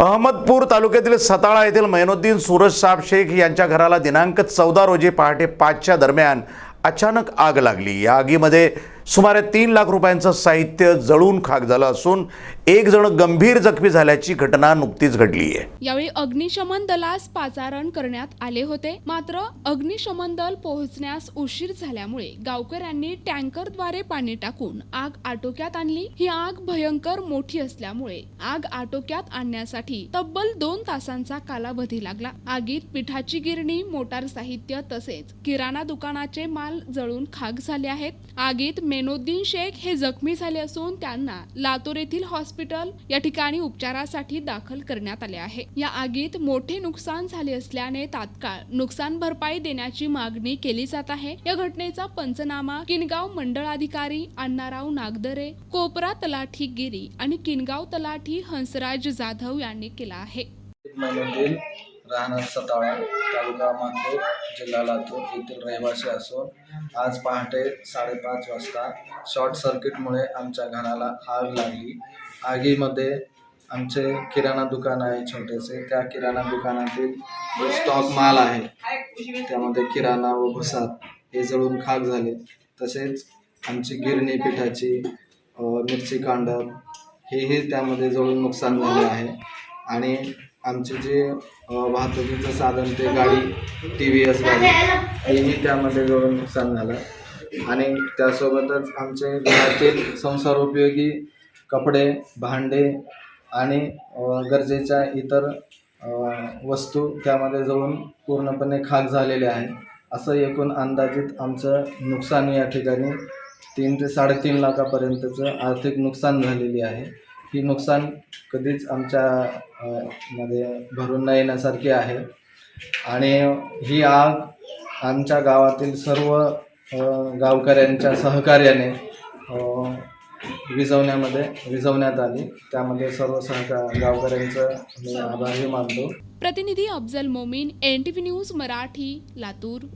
अहमदपूर तालुक्यातील सताळा येथील मैनुद्दीन सूरज साब शेख यांच्या घराला दिनांक चौदा रोजी पहाटे पाचच्या दरम्यान अचानक आग लागली. या आगीमध्ये सुमारे तीन लाख रुपयांचं साहित्य जळून खाक झालं असून एक जण गंभीर जखमी झाल्याची घटना नुकतीच घडली आहे यावेळी अग्निशमन दलास पाचारण करण्यात आले होते. मात्र अग्निशमन दल पोहोचण्यास उशीर झाल्यामुळे गावकऱ्यांनी टँकरद्वारे पाणी टाकून आग आटोक्यात आणली. ही आग भयंकर मोठी असल्यामुळे आग आटोक्यात आणण्यासाठी तब्बल दोन तासांचा कालावधी लागला. आगीत पिठाची गिरणी मोटार साहित्य तसेच किराणा दुकानाचे माल जळून खाक झाले आहेत. आगीत मेनोद्दीन शेख हे जखमी झाले असून त्यांना लातूर येथील हॉस्पिटल या ठिकाणी उपचारासाठी दाखल करण्यात आले आहे. या आगीत मोठे नुकसान झाले असल्याने तात्काळ नुकसान भरपाई देण्याची मागणी केली जात आहे. या घटनेचा पंचनामा किनगाव मंडळाधिकारी अण्णाराव नागदरे कोपरा तलाठी गिरी आणि किनगाव तलाठी हंसराज जाधव यांनी केला आहे. राहणार सताळा तालुका मानपूर जिल्हा लातूर येथील रहिवासी असून आज पहाटे साडेपाच वाजता शॉर्ट सर्किटमुळे आमच्या घराला आग लागली. आगीमध्ये आमचे किराणा दुकान आहे छोटेसे. त्या किराणा दुकानातील जो स्टॉक माल आहे त्यामध्ये किराणा व भुसात हे जळून खाक झाले. तसेच आमची गिरणी पिठाची मिरची कांडर हेही त्यामध्ये जळून नुकसान झाले आहे. आणि आमचे जे वाहतुकीचं साधन ते गाडी टी व्ही एस गाडी हेही त्यामध्ये जळून नुकसान झालं. आणि त्यासोबतच आमचे घरातील संसार उपयोगी कपडे भांडे आणि गरजेच्या इतर वस्तू त्यामध्ये जळून पूर्णपणे खाक झालेले आहे असं एकूण अंदाजित आमचं नुकसान या ठिकाणी तीन ते साडेतीन लाखापर्यंतचं आर्थिक नुकसान झालेली आहे. ही नुकसान कधीच आमच्या मध्ये भरून न येण्यासारखी आहे. आणि ही आग आमच्या गावातील सर्व गावकऱ्यांच्या सहकार्याने विजवण्यामध्ये विझवण्यामध्ये विझवण्यात आली. त्यामध्ये सर्व सहका गावकऱ्यांचं मी आभारही मानतो. प्रतिनिधी Afzal Momin N T V news Marathi Latur.